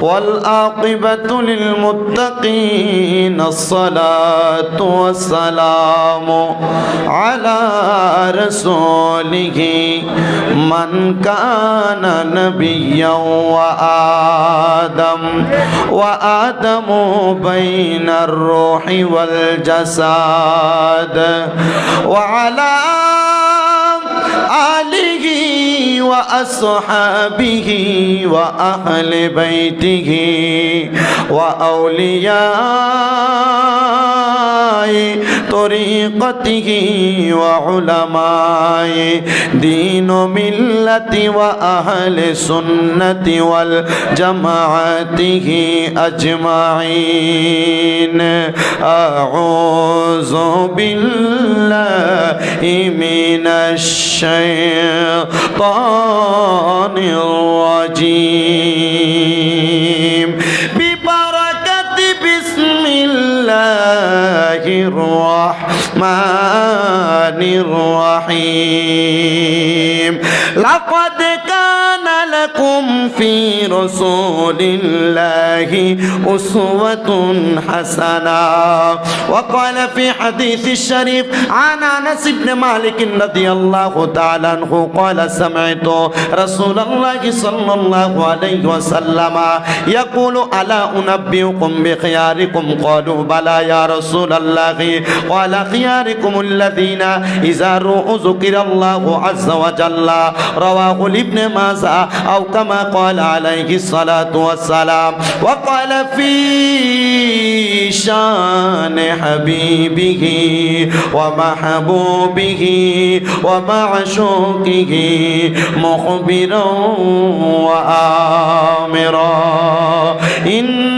والعاقبة للمتقين الصلاة والسلام على رسوله من كان نبيا وآدم وآدم بين الروح والجسد وعلى وأصحابه وأهل بيته وأولياء طريقته وعلماء دين ملة وأهل سنة والجماعته أجمعين. أعوذ بالله من الشيطان الرجيم ببركة بسم الله الرحمن الرحيم لقد كان لكم في رسول الله أسوة حسنة وقال في حديث الشريف عن أنس بن مالك رضي الله تعالى عنه قال سمعت رسول الله صلى الله عليه وسلم يقول ألا أنبئكم بخياركم قالوا بلى يا رسول الله قال خياركم الذين إذا رؤوا ذكر الله عز وجل رواه ابن ماجه أو كما قال عليه الصلاة والسلام وقال في شان حبيبه ومحبوبه ومعشوقه مخبرا وآمرا. إن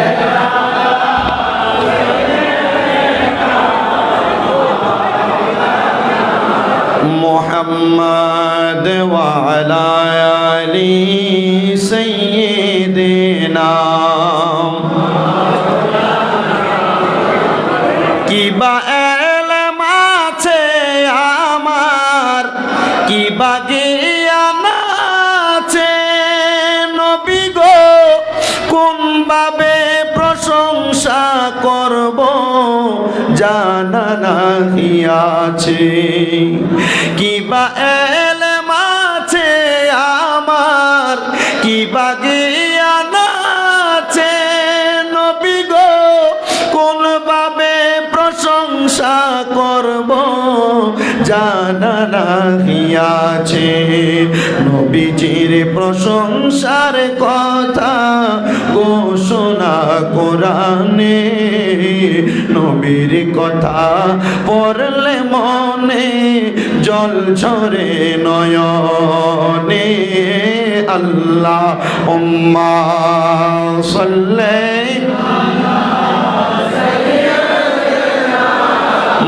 محمد وعلى آل سيدنا কিবা এলেম আছে আমার কিবা জ্ঞান আছে নবী গো কোন ভাবে প্রশংসা করব জানা নাহি আছে। কিবা এল মাছে আমার, কিবা জ্ঞান আছে নবী গো কোন ভাবে প্রশংসা করব? জানা নবীজির প্রশংসার কথা ঘোষণা কোরআনে। নবীর কথা পড়লে মনে জল ঝরে নয়নে। আল্লাহ উম্মা সল্লে।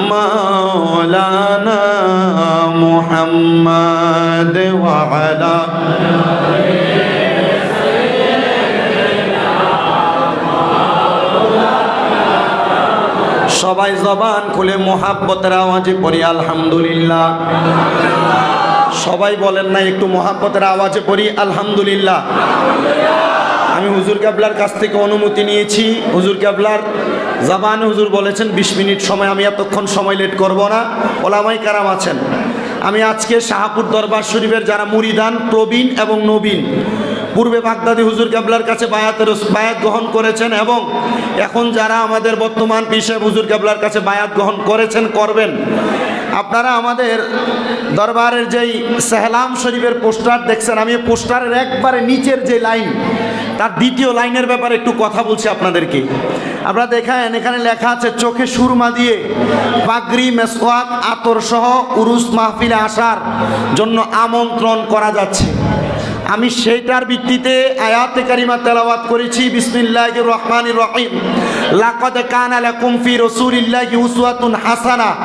মাওলা محمد وعلى সবাই জবান খুলে মোহাব্বতের আওয়াজে পড়ি আলহামদুলিল্লাহ সবাই বলেন না একটু মোহাব্বতের আওয়াজে পড়ি আলহামদুলিল্লাহ আমি হুজুর ক্যাবলার কাছ থেকে অনুমতি নিয়েছি হুজুর ক্যাবলার জাবানে হুজুর বলেছেন বিশ মিনিট সময় আমি এতক্ষণ সময় লেট করব না ওলামাই কারাম আছেন আমি আজকে শাহাপুর দরবার শরীফের যারা মুরিদান প্রবীণ এবং নবীন পূর্বে বাগদাদি হুজুর কেবলার কাছে বায়াতের বায়াত গ্রহণ করেছেন এবং এখন যারা আমাদের বর্তমান পিসে হুজুর কেবলার কাছে বায়াত গ্রহণ করেছেন, করবেন। আপনারা আমাদের দরবারের যেই সেহলাম শরীফের পোস্টার দেখছেন, আমি পোস্টারের একবারে নিচের যে লাইন, তার দ্বিতীয় লাইনের ব্যাপারে একটু কথা বলছি আপনাদেরকে। আপনারা দেখেন, এখানে লেখা আছে, চোখে সুরমা দিয়ে পাগড়ি মেসওয়াক আতর সহ উরুস মাহফিলে আসার জন্য আমন্ত্রণ করা যাচ্ছে। আমি সেইটার ভিত্তিতে আয়াতে কারিমা তেলাওয়াত করেছি। বিসমিল্লাহ রহমান রহিম। লাকদে কানা লাকুম ফি রসুলিল্লাহ উসওয়াতুন হাসানা।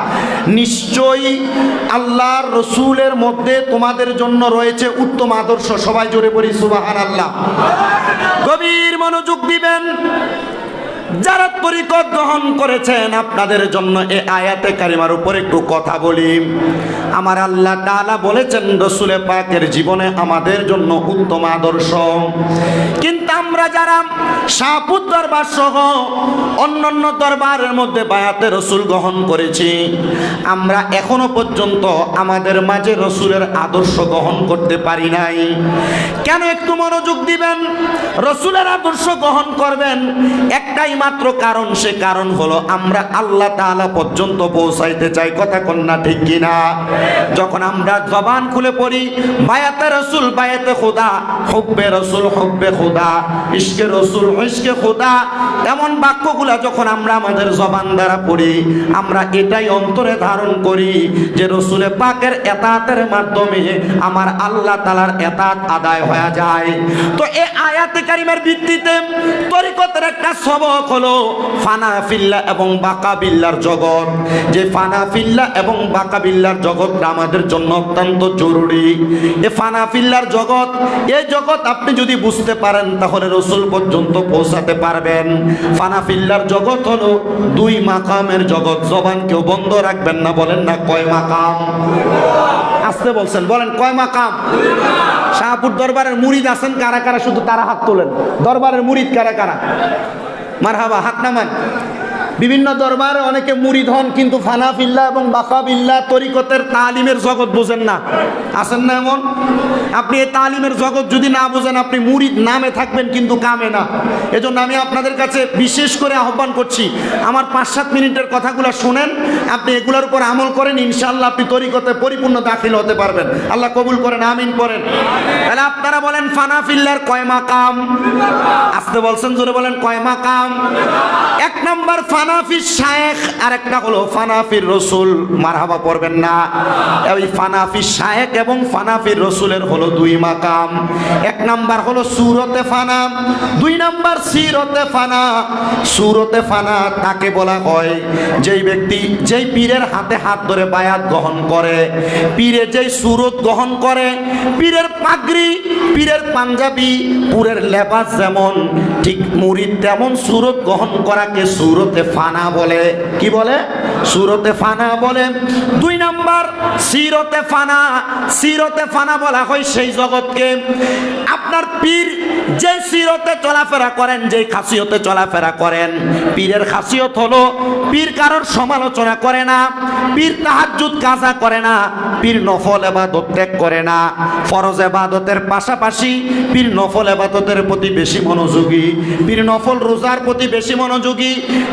নিশ্চয়ই আল্লাহর রসুলের মধ্যে তোমাদের জন্য রয়েছে উত্তম আদর্শ। সবাই জোরে বলি, সুবহানাল্লাহ। গভীর মনোযোগ দিবেন। যারা তরিকত গ্রহণ করেছেন, আপনাদের জন্য এ আয়াতে কারিমার উপর একটু কথা বলি। আমার আল্লাহ তাআলা বলেছেন, রসুলে পাকের জীবনে আমাদের জন্য উত্তম আদর্শ। কিন্তু আমরা যারা শাহপুর দরবার সহ অন্যান্য দরবারের মধ্যে বায়াতে রসুল গ্রহণ করেছি, আমরা এখনও পর্যন্ত আমাদের মাঝে রসুলের আদর্শ গ্রহণ করতে পারি নাই। কেন একটু মনোযোগ দিবেন? রসুলের আদর্শ গ্রহণ করবেন, একটাই মাত্র কারণ, সে কারণ হলো আমরা আল্লাহ তাআলা পর্যন্ত পৌঁছাইতে চাই, কথা কন্যা ঠিক কিনা যখন আমরা জবান খুলে পড়ি, বায়াতে রসুল, বায়াতে খোদা, হব্বে রসুল, হব্বে খোদা, ইশকে রসুল, ইশকে খোদা, এমন বাক্যগুলা যখন আমরা আমাদের জবান দ্বারা পড়ি, আমরা এটাই অন্তরে ধারণ করি যে রসুলে পাকের এতাতের মাধ্যমে আমার আল্লাহ তালার এতাত আদায় হয়ে যায়। তো এ আয়াতে কারিমের ভিত্তিতে তরিকতের একটা সবক হলো ফানাফিল্লা এবং বাকাবিল্লার জগৎ। যে ফানাফিল্লা এবং বাকাবিল্লার জগৎটা আমাদের জন্য অত্যন্ত জরুরি। এ ফানাফিল্লার জগৎ এই জগৎ আপনি যদি বুঝতে পারেন, তাহলে রসুল পর্যন্ত পৌঁছাতে পারবেন। ফানাফিল্লার জগৎ হলো দুই মাকামের জগৎ। জবান কেউ বন্ধ রাখবেন না, বলেন না কয় মাকাম? আসতে বলছেন, বলেন কয় মাকাম? শাহপুর দরবারের মুরিদ আছেন, কারা কারা? শুধু তারা হাত তোলেন। দরবারের মুরিদ কারা কারা? মারহাবা হাত নামান বিভিন্ন দরবারে, অনেকে মুরিদ হন কিন্তু ফানাফিল্লা এবং বাকাবিল্লা তরিকতের তালিমের জগৎ বোঝেন না। আছেন না এমন? আপনি এই তালিমের জগৎ যদি না বোঝেন, আপনি মুরিদ নামে থাকবেন কিন্তু কামে না। এজন্য আমি আপনাদের কাছে বিশেষ করে আহ্বান করছি, আমার পাঁচ সাত মিনিটের কথাগুলো শোনেন, আপনি এগুলোর উপর আমল করেন ইনশাল্লাহ আপনি তরিকতে পরিপূর্ণ দাখিল হতে পারবেন। আল্লাহ কবুল করেন, আমিন করেন। তাহলে আপনারা বলেন, ফানাফিল্লার কয় মাকাম? আসতে বলছেন, জোরে বলেন, কয় মাকাম? এক নাম্বার ফানাফির শায়েখ আর একটা হলো ফানাফির রসুল। মারহাবা পড়বেন না। ওই ফানাফির শায়েখ এবং ফানাফির রসুলের হলো দুই মাকাম। এক নাম্বার হলো সুরতে ফানা, দুই নাম্বার সিরতে ফানা। সুরতে ফানা তাকে বলা হয় যেই ব্যক্তি যেই পীরের হাতে হাত ধরে বায়াত গ্রহণ করে, পীরে যেই সুরত গ্রহণ করে, পীরের পাগড়ি, পীরের পাঞ্জাবি, পুরের লেবাস যেমন ঠিক মুড়ির তেমন সুরত গ্রহণ করাকে সুরতে ফানা বলে। কি বলে? সুরতে ফানা বলে। দুই নাম্বার, সিরতে ফানা। সিরতে ফানা বলা হয় সেই জগৎকে। আপনার পীর যে সিরতে চলাফেরা করেন যে খাসিয়তে চলাফেরা করেন, পীরের খাসিয়ত হলো, পীর কারোর সমালোচনা করে না, পীর তাহাজ্জুদ কাজা করে না, পীর নফল এবাদত ত্যাগ করে না। ফরজ এবাদতের পাশাপাশি পীর নফল এবাদতের প্রতি বেশি মনোযোগী, পীর নফল রোজার প্রতি বেশি মনোযোগী।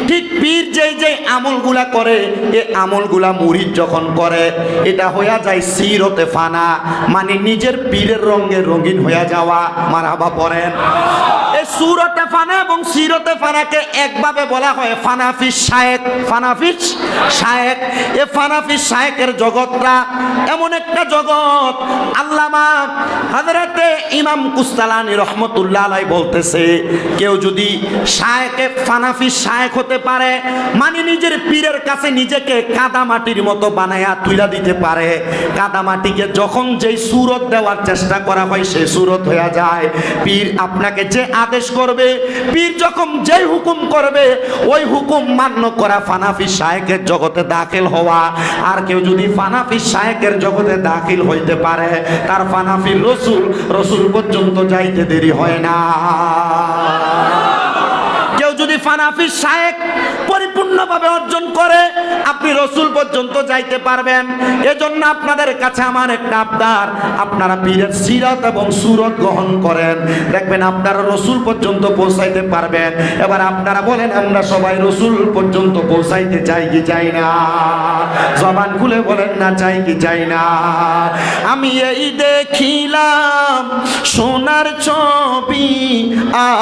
ঠিক পীর যেই যে আমলগুলা করে, এ আমলগুলা মুরিদ যখন করে, এটা হইয়া যায় সিরতে ফানা মানে নিজের পীরের রঙে রঙিন হইয়া যাওয়া মারাবা পড়েন এই সুরতে ফানা এবং সিরতে ফানাকে একভাবে বলা হয় ফানাফিস শায়েক ফানাফিস শায়েক। এ ফানাফিস শায়েকের জগৎটা এমন একটা জগৎ, আল্লামা হাজরাতে ইমাম কুস্তালানি রহমতুল্লাহ আলাই বলতেছে, কেউ যদি শায়েকে ফানাফিস শায়েক হতে পারে মানে নিজের পীরের কাছে নিজেকে কাদা মাটির মতো বানায়া তুইলা দিতে পারে। কাদা মাটিকে যখন যেই সুরত দেওয়ার চেষ্টা করা হয়, সেই সুরত হয়ে যায়। পীর আপনাকে যে আদেশ করবে, পীর যখন যেই হুকুম করবে, ওই হুকুম মান্য করা ফানাফি শায়েকের জগতে দাখিল হওয়া। আর কেউ যদি ফানাফি শায়েকের জগতে দাখিল হইতে পারে, তার ফানাফির রসুল রসুল পর্যন্ত যাইতে দেরি হয় না। কেউ যদি ফানাফি পরিপূর্ণ পরিপূর্ণভাবে অর্জন করে আপনি রসুল পর্যন্ত যাইতে পারবেন। এজন্য আপনাদের কাছে আমার একটা আবদার। আপনারা পীরের সিরাত এবং সুরত গ্রহণ করেন। দেখবেন আপনারা রসুল পর্যন্ত পৌঁছাইতে পারবেন। এবার আপনারা বলেন, আমরা সবাই রসুল পর্যন্ত পৌঁছাইতে চাই কি চাই না? জবান খুলে বলেন, না চাই কি চাই না? আমি এই দেখিলাম সোনার ছবি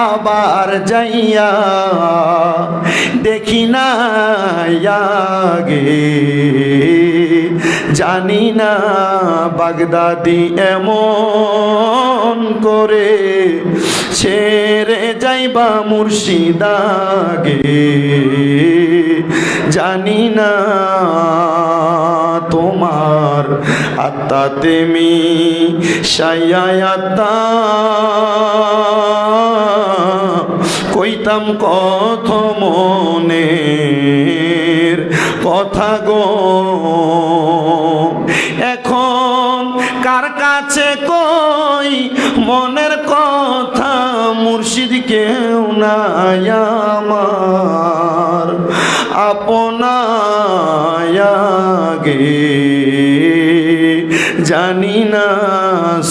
আবার যাইয়া দেখি না আগে। জানি না বাগদাদি এমন করে ছেড়ে যাইবা মুর্শিদাগে জানি না তোমার আত্মা তেমি সাইয়াত্মা কইতাম কত মনের কথা গো। এখন কার কাছে কই মনের কথা? মুর্শিদ কেউ নাই আমার। আপনায়াগে জানি না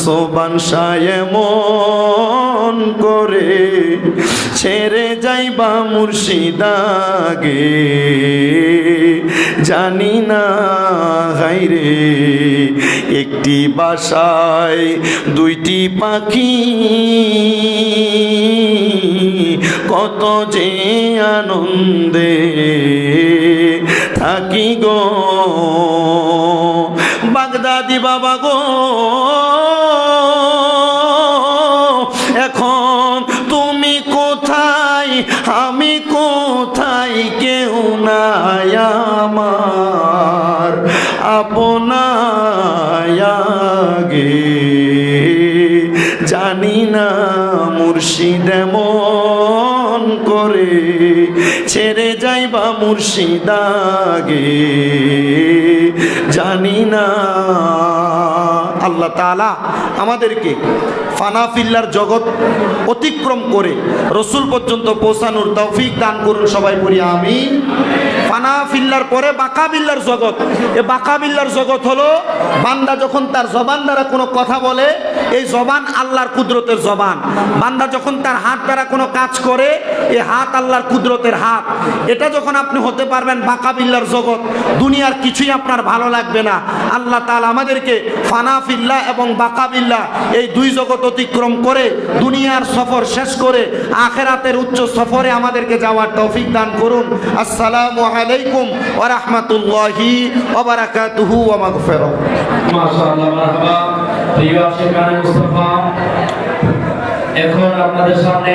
সোবান সায় মন করে ছেড়ে যাইবা মুর্শিদাগে। জানি না হাইরে একটি বাসায় দুইটি পাখি। কত যে আনন্দে থাকি গো। বাগদাদি বাবা গো কেউ নাই আমার আপনায়াগে জানি না মুর্শিদ মন করে ছেড়ে যাইবা মুর্শিদাগে জানি না আল্লাহ তালা আমাদেরকে ফানাফিল্লার জগৎ অতিক্রম করে রসুল পর্যন্ত পৌঁছানোর তৌফিক দান করুন সবাই করি আমি ফানাফিল্লার পরে বাঁকাবিল্লার জগৎ। এ বাঁকাবিল্লার জগৎ হলো বান্দা যখন তার জবান দ্বারা কোনো কথা বলে এই জবান আল্লাহর কুদরতের জবান। বান্দা যখন তার হাত দ্বারা কোনো কাজ করে এই হাত আল্লাহর কুদরতের হাত। এটা যখন আপনি হতে পারবেন বাকাবিল্লার জগৎ, দুনিয়ার কিছুই আপনার ভালো লাগবে না। আল্লাহ তাআলা আমাদেরকে ফানাফিল্লা এবং বাকাবিল্লা এই দুই জগৎ অতিক্রম করে, দুনিয়ার সফর শেষ করে, আখেরাতের উচ্চ সফরে আমাদেরকে যাওয়ার তৌফিক দান করুন। আসসালামু আলাইকুম ওয়া রাহমাতুল্লাহি ওয়া মাগফিরাহ। মাশাআল্লাহ প্রিয় আশিকানে মুস্তফা এখন আপনাদের সামনে